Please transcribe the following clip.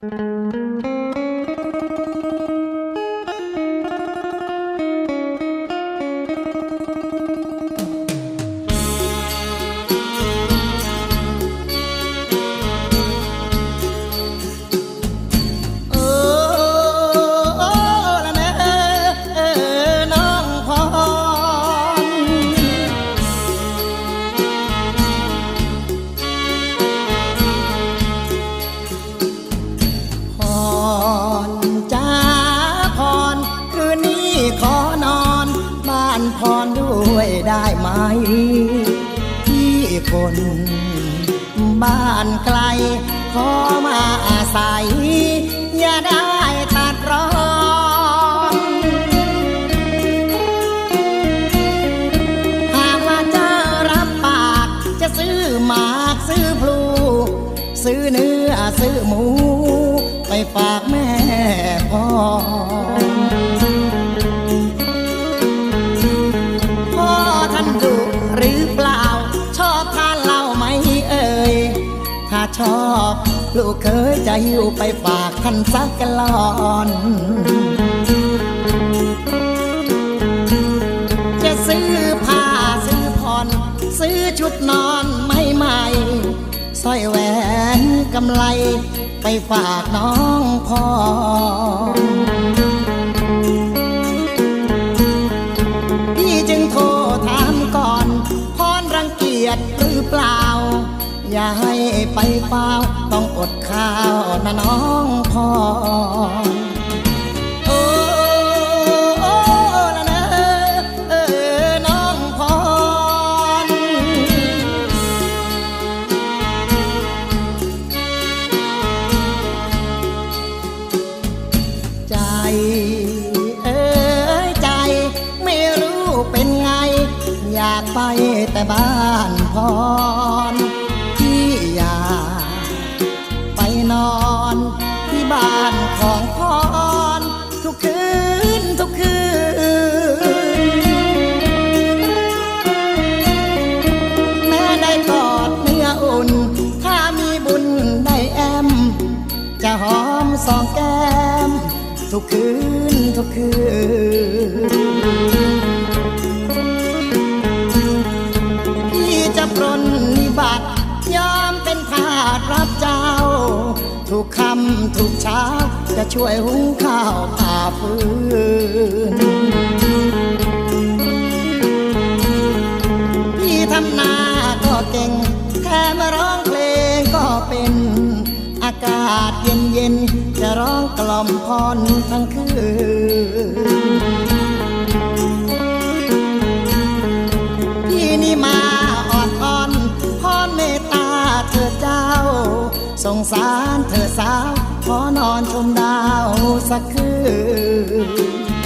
เอ คน บ้านไกลขอมาอาศัย อย่าได้ตัดร้อนหากว่าเจ้ารับปากจะซื้อหมากซื้อพลู ซื้อเนื้อซื้อหมู ไปฝากแม่พ่อ ลูกเคยจะหิวไปฝากท่านสักกะลอนจะซื้อผ้าซื้อผ่อน ซื้อชุดนอนไม่ใหม่สร้อยแหวนกำไลไปฝากน้องพ่อพี่จึงโทรถามก่อนพรรังเกียจหรือเปล่า อย่าให้ไปเปล่าต้องอดข้าวนะน้องพ่อโอ้โอ้ละเนอเออน้องพรใจเอ้ยใจไม่รู้เป็นไงอยากไปแต่บ้านพร สองแก้ม ทุกคืน ทุกคืน พี่จะปรนนิบัติยอมเป็นทาสรับเจ้า ทุกคำทุกเช้า จะช่วยหุงข้าวผ่าฟืนพี่ทำนาก็เก่ง แค่มาร้องเพลงก็เป็น อากาศเย็นเย็น จะร้องกล่อมพรทั้งคืนพี่นี่มาออดอ่อนพรเมตตาเธอเจ้า สงสารเธอสาว ขอนอนชมดาวสักคืน